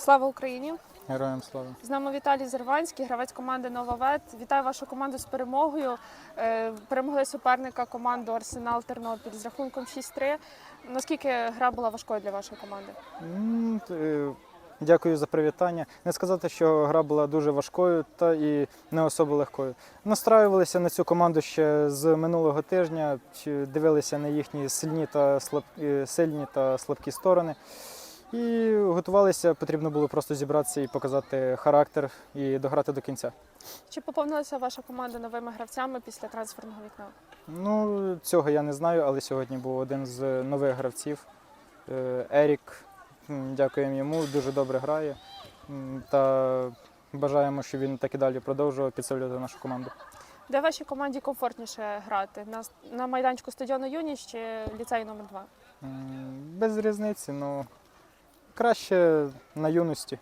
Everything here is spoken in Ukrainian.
Слава Україні! Героям слава. З нами Віталій Зерванський, гравець команди Нововет. Вітаю вашу команду з перемогою. Е, Перемогли суперника команду Арсенал Тернопіль з рахунком 6-3. Наскільки гра була важкою для вашої команди? Е, Дякую за привітання. Не сказати, що гра була дуже важкою та і не особо легкою. Настраювалися на цю команду ще з минулого тижня, дивилися на їхні сильні та слаб... е, сильні та слабкі сторони. І готувалися, потрібно було просто зібратися і показати характер і дограти до кінця. Чи поповнилася ваша команда новими гравцями після трансферного вікна? Ну, цього я не знаю, але сьогодні був один з нових гравців е, Ерік. Дякуємо йому, дуже добре грає. Та бажаємо, щоб він так і далі продовжував підсилювати нашу команду. Де вашій команді комфортніше грати? На, на майданчику стадіону Юність чи ліцей номер 2 Без різниці, ну краще на юності.